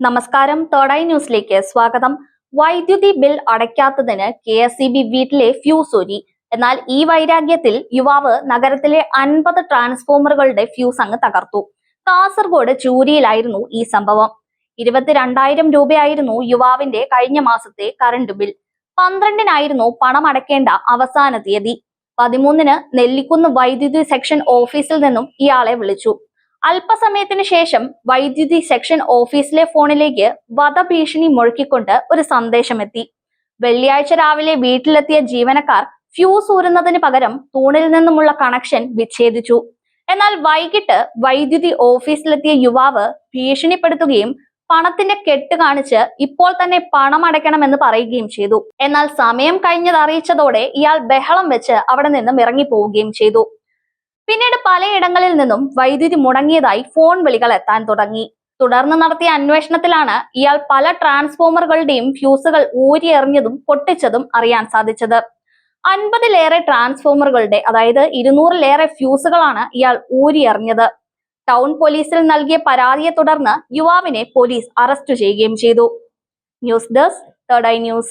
നമസ്കാരം. തേർഡായി ന്യൂസിലേക്ക് സ്വാഗതം. വൈദ്യുതി ബിൽ അടയ്ക്കാത്തതിന് കെ എസ് ഇ ബി വീട്ടിലെ ഫ്യൂസ് ഒരി എന്നാൽ ഈ വൈരാഗ്യത്തിൽ യുവാവ് നഗരത്തിലെ അൻപത് ട്രാൻസ്ഫോമറുകളുടെ ഫ്യൂസ് അങ്ങ് തകർത്തു. കാസർഗോഡ് ചൂരിയിലായിരുന്നു ഈ സംഭവം. ഇരുപത്തിരണ്ടായിരം രൂപയായിരുന്നു യുവാവിന്റെ കഴിഞ്ഞ മാസത്തെ കറണ്ട് ബിൽ. പന്ത്രണ്ടിനായിരുന്നു പണം അടയ്ക്കേണ്ട അവസാന തീയതി. പതിമൂന്നിന് നെല്ലിക്കുന്ന് വൈദ്യുതി സെക്ഷൻ ഓഫീസിൽ നിന്നും ഇയാളെ വിളിച്ചു. അല്പസമയത്തിന് ശേഷം വൈദ്യുതി സെക്ഷൻ ഓഫീസിലെ ഫോണിലേക്ക് വധഭീഷണി മുഴക്കിക്കൊണ്ട് ഒരു സന്ദേശമെത്തി. വെള്ളിയാഴ്ച രാവിലെ വീട്ടിലെത്തിയ ജീവനക്കാർ ഫ്യൂസ് ഊരുന്നതിന് പകരം തൂണിൽ നിന്നുമുള്ള കണക്ഷൻ വിച്ഛേദിച്ചു. എന്നാൽ വൈകിട്ട് വൈദ്യുതി ഓഫീസിലെത്തിയ യുവാവ് ഭീഷണിപ്പെടുത്തുകയും പണത്തിന്റെ കെട്ട് കാണിച്ച് ഇപ്പോൾ തന്നെ പണം അടയ്ക്കണമെന്ന് പറയുകയും ചെയ്തു. എന്നാൽ സമയം കഴിഞ്ഞത് അറിയിച്ചതോടെ ഇയാൾ ബഹളം വെച്ച് അവിടെ നിന്നും ഇറങ്ങിപ്പോവുകയും ചെയ്തു. പിന്നീട് പലയിടങ്ങളിൽ നിന്നും വൈദ്യുതി മുടങ്ങിയതായി ഫോൺ വിളികൾ എത്താൻ തുടങ്ങി. തുടർന്ന് നടത്തിയ അന്വേഷണത്തിലാണ് ഇയാൾ പല ട്രാൻസ്ഫോമറുകളുടെയും ഫ്യൂസുകൾ ഊരിയെറിഞ്ഞതും പൊട്ടിച്ചതും അറിയാൻ സാധിച്ചത്. അൻപതിലേറെ ട്രാൻസ്ഫോമറുകളുടെ അതായത് ഇരുന്നൂറിലേറെ ഫ്യൂസുകളാണ് ഇയാൾ ഊരിയെറിഞ്ഞത്. ടൗൺ പോലീസിൽ നൽകിയ പരാതിയെ തുടർന്ന് യുവാവിനെ പോലീസ് അറസ്റ്റ് ചെയ്യുകയും ചെയ്തു. News desk Third Eye News.